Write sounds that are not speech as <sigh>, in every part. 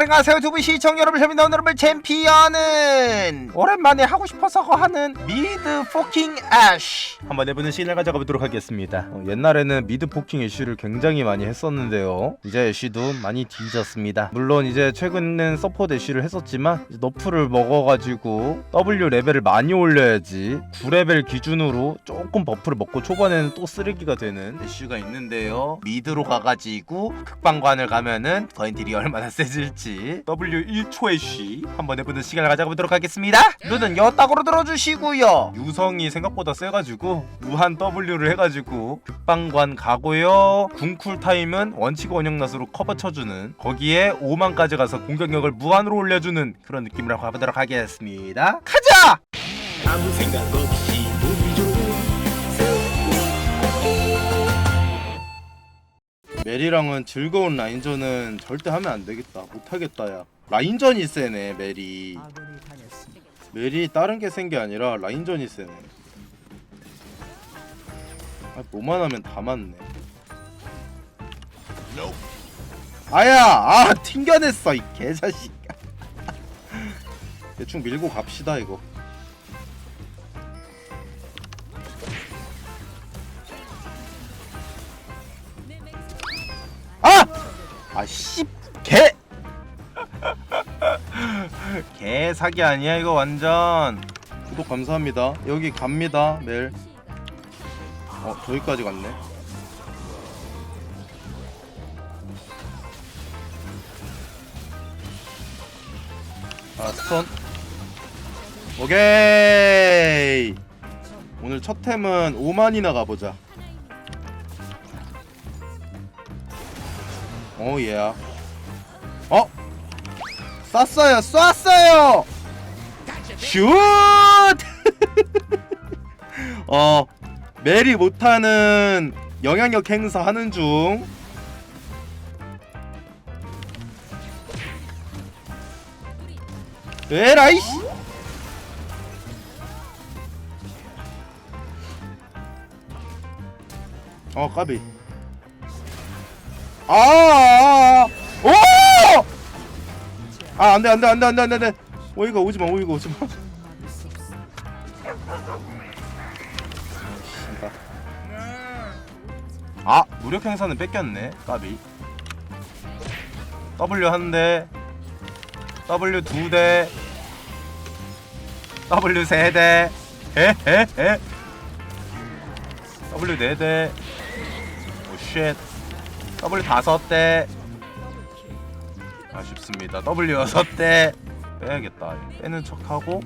안녕하세요 두분 시청 여러분 재밌는 오늘은 챔피언은 오랜만에 하고 싶어서 하는 미드 포킹 애쉬. 한번 해보는 시간을 가져가 보도록 하겠습니다. 어, 옛날에는 미드 포킹 애쉬를 굉장히 많이 했었는데요. 이제 애쉬도 많이 뒤졌습니다. 물론 이제 최근엔 서포트 애쉬를 했었지만 너프를 먹어가지고 W 레벨을 많이 올려야지 9레벨 기준으로 조금 버프를 먹고 초반에는 또 쓰레기가 되는 애쉬가 있는데요. 미드로 가가지고 극방관을 가면은 거인들이 얼마나 <laughs> 세질지 W 1초 애쉬 한번 해보는 시간을 가져가 보도록 하겠습니다. 룰은 여따구로 들어주시고요. 유성이 생각보다 세가지고 무한 W를 해가지고 극방관 가고요. 궁쿨 타임은 원칙 원형낫으로 커버 쳐주는 거기에 5만까지 가서 공격력을 무한으로 올려주는 그런 느낌으로 가보도록 하겠습니다. 가자! 아무 생각 없 메리랑은 즐거운 라인전은 절대 하면 안 되겠다. 못 하겠다 야. 라인전이 세네 메리. 메리 다른 게 센 게 아니라 라인전이 세네. 아, 뭐만 하면 다 맞네. 아야, 아 <laughs> 튕겨냈어 이 개자식. <laughs> 대충 밀고 갑시다 이거. 사기 아니야, 이거 완전. 구독 감사합니다. 여기 갑니다, 멜. 어, 저기까지 갔네. 아, 스턴. 오케이! 오늘 첫 템은 5만이나 가보자. 오 예. 어? 쐈어요. 쐈어요. 슛! <laughs> 어 메리 못하는 영향력 행사 하는 중. 에라이 씨. 어 까비. 아, 아, 아, 오! 아, 안 돼, 안 돼, 안 돼, 안 돼, 안 돼, 안 돼. 오이가 오지 마, 오이가 오지 마. 아, 무력 행사는 뺏겼네. 까비. W 한 대. W 두 대. W 세 대. 에, 에, 에. W 네 대. 오, 쉣. W 다섯 대 아쉽습니다. W 여섯 대 빼야겠다. 빼는 척하고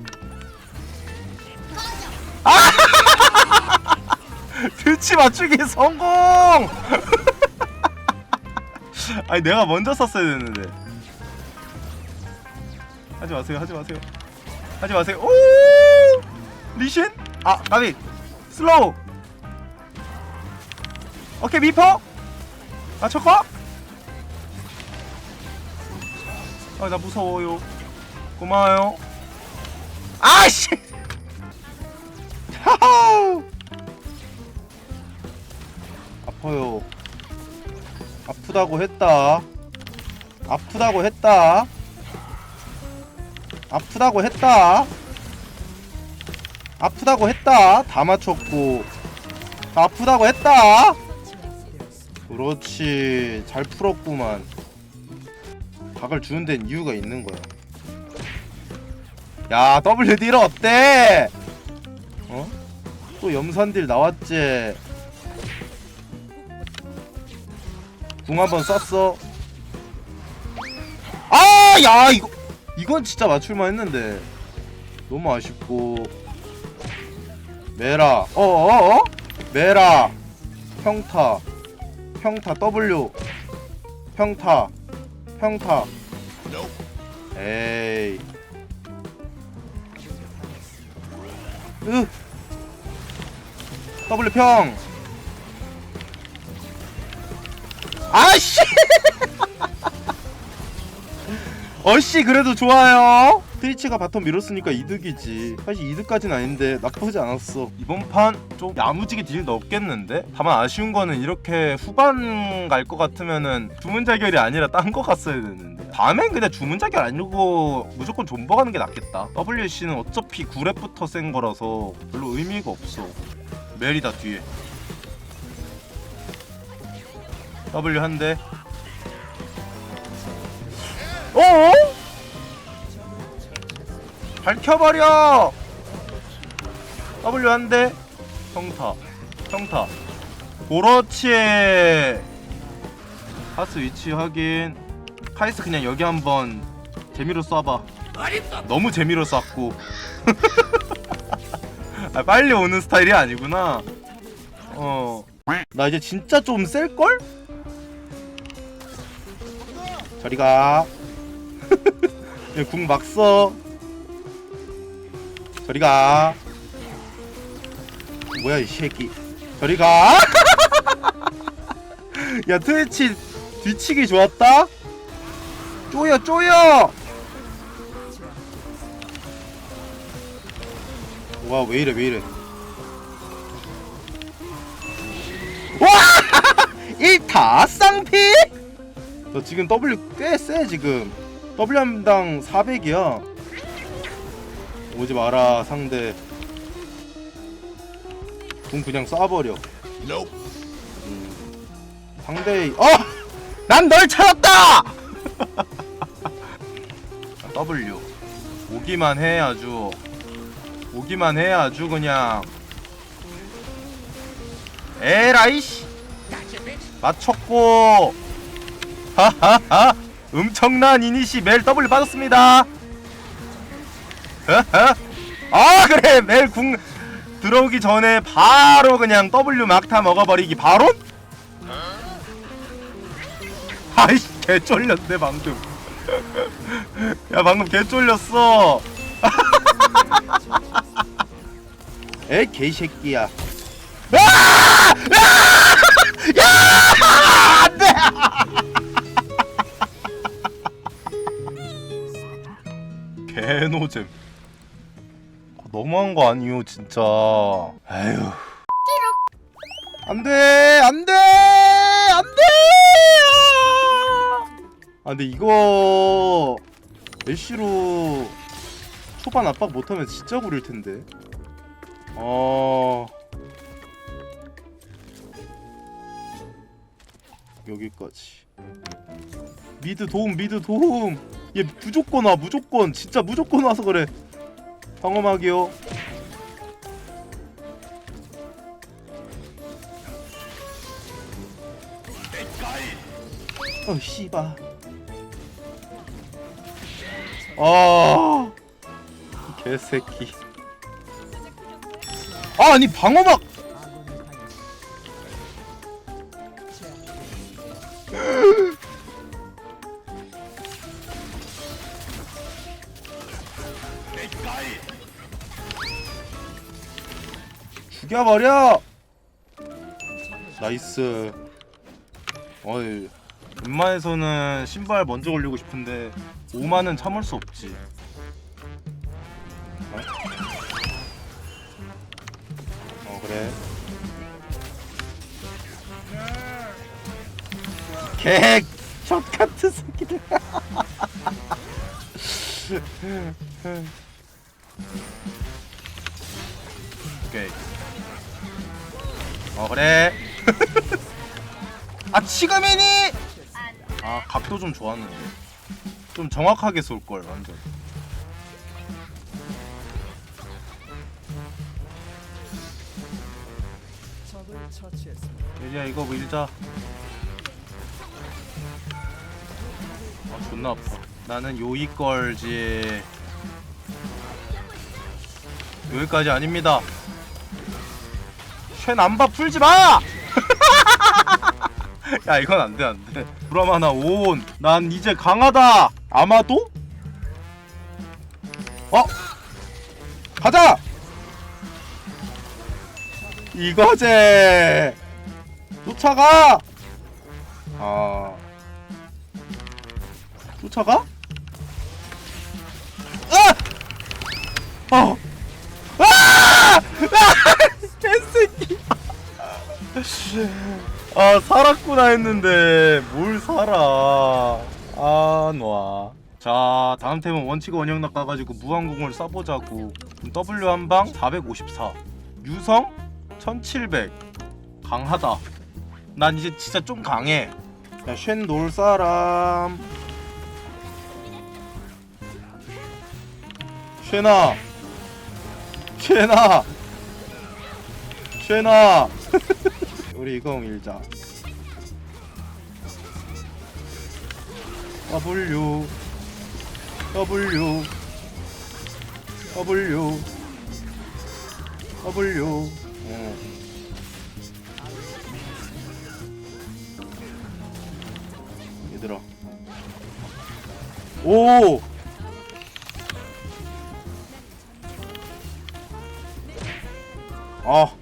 아! <laughs> 드치 맞추기 성공! <laughs> 아니 내가 먼저 썼어야 됐는데 하지 마세요 하지 마세요 하지 마세요 오 리신 아 까비 슬로우 오케이 아 저거? 아 나 무서워요. 고마워요. 아씨! 아파요. 아프다고 했다. 아프다고 했다. 아프다고 했다. 아프다고 했다. 다 맞췄고. 아프다고 했다. 그렇지. 잘 풀었구만 각을 주는 데는 이유가 있는 거야 야 WD를 어때? 어? 또 염산 딜 나왔지 궁 한번 쐈어 아 야 이거 이건 진짜 맞출만 했는데 너무 아쉽고 메라 어 어 어? 메라 평타 평타 W 평타 평타. 에이. 으. W 평. 아씨! <laughs> 어씨 그래도 좋아요 트위치가 바텀 밀었으니까 이득이지. 사실 이득까진 아닌데 나쁘지 않았어. 이번 판 좀 야무지게 딜 넣었겠는데? 다만 아쉬운 거는 이렇게 후반 갈 것 같으면은 주문 자결이 아니라 딴 거 갔어야 되는데. 다음엔 그냥 주문 자결 아니고 무조건 존버 가는 게 낫겠다. WC는 어차피 9렙부터 센 거라서 별로 의미가 없어. 멜이다 뒤에. W 한대. 어? 밝혀버려! W 한 대. 평타. 평타. 그렇지. 하스 위치 확인. 카이스 그냥 여기 한번 재미로 쏴봐. 너무 재미로 쐈고. <laughs> 아, 빨리 오는 스타일이 아니구나. 어. 나 이제 진짜 좀 셀걸? 저리 가. <laughs> 궁 막 써. 저리 가. 뭐야 이 새끼. 저리 가. <laughs> 야 트위치 뒤치기 좋았다. 쪼여 쪼여. 와 왜 이래 왜 이래. 와! 1타 쌍피? 너 지금 W 꽤 세 지금 W 한당 400이야 오지 마라 상대. 돈 그냥 쏴버려. 음, 상대 어! <laughs> 난 널 찾았다! <laughs> W. 오기만 해 아주. 오기만 해 아주 그냥. 에라이씨! 맞췄고. <laughs> 하하하. 엄청난 이니시 멜 W 빠졌습니다. 아 그래. 멜 궁 들어오기 전에 바로 그냥 W 막타 먹어버리기. 바로? 아이씨 개 쫄렸네 방금. <laughs> 야 방금 개 쫄렸어. <laughs> 에 개새끼야. 아! 아! 야! 안돼! <laughs> 개노잼. 어, 너무한 거 아니요 진짜. 아휴. 안돼 안돼 안돼! 아 근데 이거 애쉬로 초반 압박 못하면 진짜 구릴 텐데. 어. 여기까지. 미드 도움 미드 도움! 얘 무조건 와 무조건. 진짜 무조건 와서 그래 방어막이요. 어 씨바 아 개새끼. 아 아니 방어막 죽여버려! 나이스. 어이 웬만해서는 신발 먼저 걸리고 싶은데 5만은 참을 수 없지. 어? 어 그래. 개 숏카트 새끼들. <laughs> 오케이 어 그래. <laughs> 아 지금이니 아 각도 좀 좋았는데. 좀 정확하게 쏠걸 완전. 얘야 이거 밀자. 아 존나 아파. 나는 요이 걸지. 여기까지 아닙니다 쉔 안바 풀지 마! <laughs> 야 이건 안 돼 안돼 브라마나 온 난 이제 강하다 아마도? 어? 가자! 이거제 쫓아가! 아 쫓아가? 아! 어! <laughs> 살았구나 했는데 뭘 살아. 아 놔. 자 다음 템은 원칙 원형 낚아가지고 무한공을 써보자고. W 한방 454 유성 1700 강하다. 난 이제 진짜 좀 강해. 야쉔 놀 사람. 쉔아. 쉔아. 쉔아 <laughs> 우리 이거 밀자 W W W W 어. 얘들아 오 아.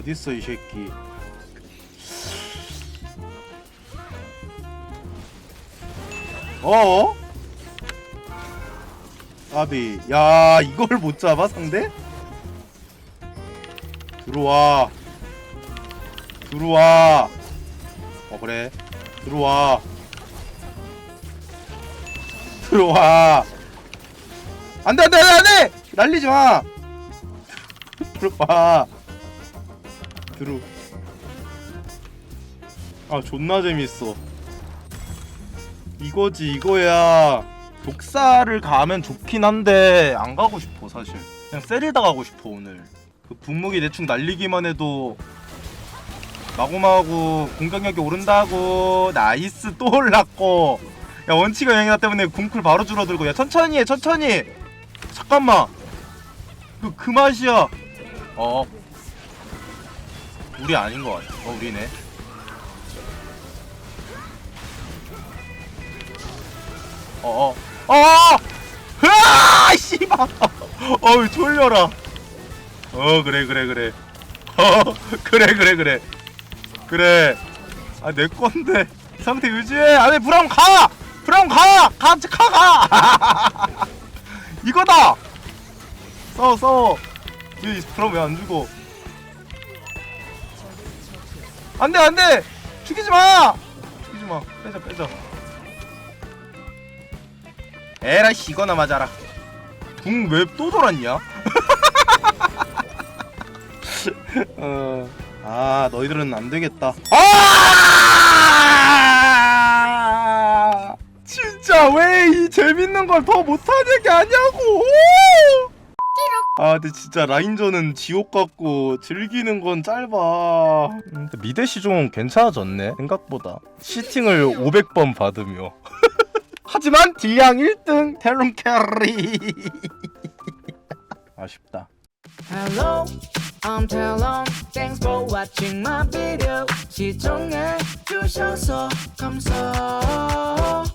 어딨어 이 새끼. 어? 아비 야 이걸 못 잡아 상대? 들어와. 들어와. 어 그래. 들어와. 들어와. 안돼 안돼 안돼 안돼! 날리지 마! <laughs> 들어와 들어. 아 존나 재밌어. 이거지 이거야. 독사를 가면 좋긴 한데 안 가고 싶어 사실. 그냥 세리다 가고 싶어 오늘. 그 분무기 대충 날리기만 해도 마구마구 공격력이 오른다고. 나이스 또 올랐고. 야 원치가 영이나 때문에 궁쿨 바로 줄어들고. 야 천천히 해 천천히. 잠깐만. 그, 그 맛이야. 어 우리 아닌 것 같아. 어 우리네. 어어. 어! 으아! <laughs> 씨발! 어우 어 그래 그래 그래. 어 <laughs> 그래 그래 그래. 그래. 아 내 건데. 상태 유지해. 아니 브라운 가! 브라운 가! 같이 가가! <laughs> 이거다! 싸워 싸워. 이 브라운 왜안 죽어 안돼 안돼! 죽이지 마! 죽이지 마. 빼자 빼자. 에라이씨 이거나 맞아라. 궁 왜 또 돌았냐? <laughs> 어, 아 너희들은 안 되겠다. 아! 진짜 왜 이 재밌는 걸 더 못하는 게 아냐고. 아 근데 진짜 라인전은 지옥 같고 즐기는 건 짧아. 근데 미대 시종은 괜찮아졌네 생각보다. 시팅을 500번 받으며. <laughs> 하지만 딜량 1등 텔룸 캐리. <laughs> 아쉽다. Hello, I'm Talon. Thanks for watching my video. 시청해 주셔서 감사합니다.